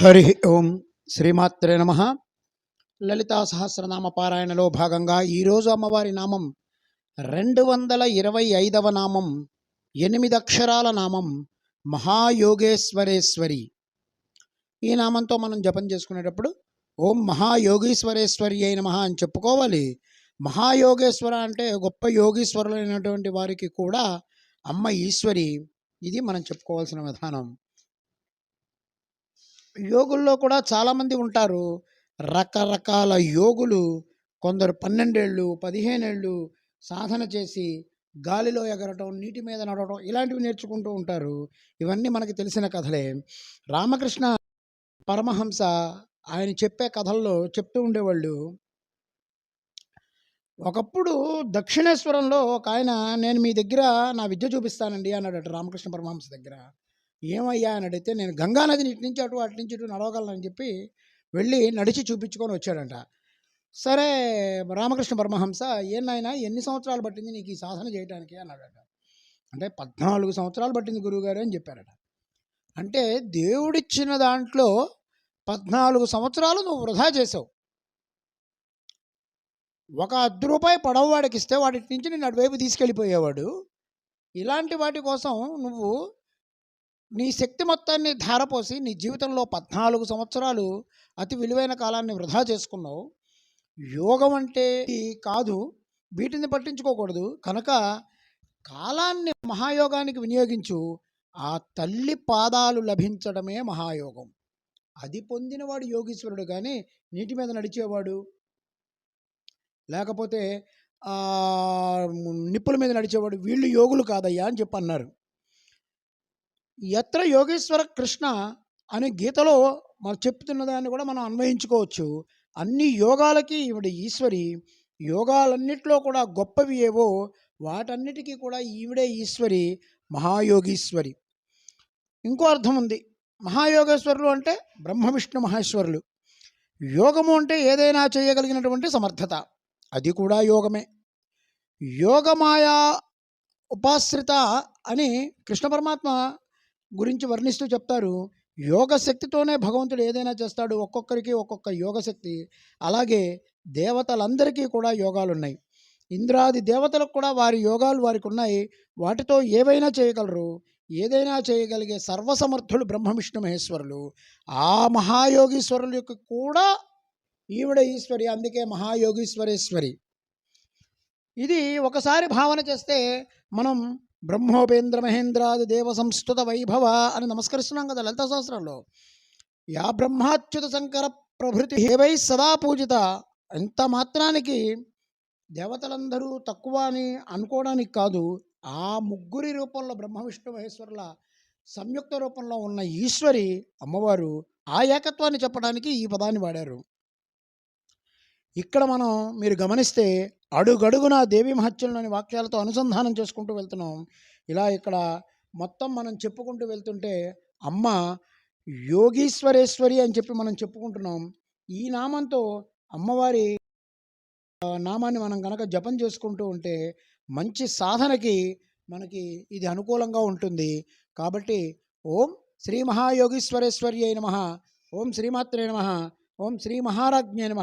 హరి ఓం శ్రీమాత్రే నమ. లలితా సహస్రనామ పారాయణలో భాగంగా ఈరోజు అమ్మవారి నామం రెండు వందల ఇరవై ఐదవ నామం ఎనిమిది అక్షరాల నామం మహాయోగేశ్వరేశ్వరి. ఈ నామంతో మనం జపం చేసుకునేటప్పుడు ఓం మహాయోగీశ్వరేశ్వరి అయిన మహా అని చెప్పుకోవాలి. మహాయోగేశ్వర అంటే గొప్ప యోగీశ్వరులైనటువంటి వారికి కూడా అమ్మ ఈశ్వరి ఇది మనం చెప్పుకోవాల్సిన విధానం. యోగుల్లో కూడా చాలామంది ఉంటారు. రకరకాల యోగులు కొందరు పన్నెండేళ్ళు పదిహేనేళ్ళు సాధన చేసి గాలిలో ఎగరటం నీటి మీద నడవడం ఇలాంటివి నేర్చుకుంటూ ఉంటారు. ఇవన్నీ మనకి తెలిసిన కథలే. రామకృష్ణ పరమహంస ఆయన చెప్పే కథల్లో చెప్తూ ఉండేవాళ్ళు. ఒకప్పుడు దక్షిణేశ్వరంలో ఒక ఆయన నేను మీ దగ్గర నా విద్య చూపిస్తానండి అన్నాడట రామకృష్ణ పరమహంస దగ్గర. ఏమయ్యా అని అడిగితే నేను గంగానదిని ఇటు నుంచి అటు అటు నుంచి ఇటు నడవగలనని చెప్పి వెళ్ళి నడిచి చూపించుకొని వచ్చాడంట. సరే రామకృష్ణ పరమహంస ఏనాయన ఎన్ని సంవత్సరాలు పట్టింది నీకు ఈ సాధన చేయడానికి అన్నాడట. అంటే పద్నాలుగు సంవత్సరాలు పట్టింది గురువుగారు అని చెప్పారట. అంటే దేవుడిచ్చిన దాంట్లో పద్నాలుగు సంవత్సరాలు నువ్వు వృధా చేసావు. ఒక అర్ధ రూపాయి పడవవాడికి ఇస్తే వాటి నుంచి నేను అటువైపు తీసుకెళ్ళిపోయేవాడు. ఇలాంటి వాటి కోసం నువ్వు నీ శక్తి మొత్తాన్ని ధారపోసి నీ జీవితంలో పద్నాలుగు సంవత్సరాలు అతి విలువైన కాలాన్ని వృధా చేసుకున్నావు. యోగం అంటే కాదు వీటిని పట్టించుకోకూడదు. కనుక కాలాన్ని మహాయోగానికి వినియోగించు. ఆ తల్లి పాదాలు లభించడమే మహాయోగం. అది పొందినవాడు యోగీశ్వరుడు కానీ నీటి మీద నడిచేవాడు లేకపోతే నిప్పుల మీద నడిచేవాడు వీళ్ళు యోగులు కాదయ్యా అని చెప్పన్నారు. ఎత్ర యోగేశ్వర కృష్ణ అనే గీతలో మనం చెప్తున్న దాన్ని కూడా మనం అన్వయించుకోవచ్చు. అన్ని యోగాలకి ఈవిడ ఈశ్వరి యోగాలన్నిటిలో కూడా గొప్పవి ఏవో వాటన్నిటికీ కూడా ఈవిడే ఈశ్వరి మహాయోగీశ్వరి. ఇంకో అర్థం ఉంది. మహాయోగేశ్వరులు అంటే బ్రహ్మ విష్ణు మహేశ్వరులు. యోగము అంటే ఏదైనా చేయగలిగినటువంటి సమర్థత. అది కూడా యోగమే. యోగమాయా ఉపాశ్రిత అని కృష్ణ పరమాత్మ గురించి వర్ణిస్తూ చెప్తారు. యోగ శక్తితోనే భగవంతుడు ఏదైనా చేస్తాడు. ఒక్కొక్కరికి ఒక్కొక్క యోగ శక్తి. అలాగే దేవతలందరికీ కూడా యోగాలు ఉన్నాయి ఇంద్రాది దేవతలకు కూడా వారి యోగాలు వారికి ఉన్నాయి వాటితో ఏవైనా చేయగలరు. ఏదైనా చేయగలిగే సర్వసమర్థులు బ్రహ్మ విష్ణు మహేశ్వరులు. ఆ మహాయోగీశ్వరుల యొక్క కూడా ఈవిడ ఈశ్వరి. అందుకే మహాయోగీశ్వరేశ్వరి. ఇది ఒకసారి భావన చేస్తే మనం బ్రహ్మోపేంద్ర మహేంద్రాది దేవ సంస్థుత వైభవ అని నమస్కరిస్తున్నాం కదా లలిత శాస్త్రంలో యా బ్రహ్మాచ్యుత శంకర ప్రభృతి హేవై సదా పూజిత. ఎంత మాత్రానికి దేవతలందరూ తక్కువ అని అనుకోవడానికి కాదు ఆ ముగ్గురి రూపంలో బ్రహ్మ విష్ణు మహేశ్వరుల సంయుక్త రూపంలో ఉన్న ఈశ్వరి అమ్మవారు ఆ ఏకత్వాన్ని చెప్పడానికి ఈ పదాన్ని వాడారు. ఇక్కడ మనం మీరు గమనిస్తే అడుగడుగున దేవి మహత్యంలోని వాక్యాలతో అనుసంధానం చేసుకుంటూ వెళ్తున్నాం. ఇలా ఇక్కడ మొత్తం మనం చెప్పుకుంటూ వెళ్తుంటే అమ్మ యోగీశ్వరేశ్వరి అని చెప్పి మనం చెప్పుకుంటున్నాం. ఈ నామంతో అమ్మవారి నామాన్ని మనం కనుక జపం చేసుకుంటూ ఉంటే మంచి సాధనకి మనకి ఇది అనుకూలంగా ఉంటుంది. కాబట్టి ఓం శ్రీ మహాయోగీశ్వరేశ్వరి అయిన మహా ఓం శ్రీమాత్రే నమ. ఓం శ్రీ మహారాజ్ఞే నమ.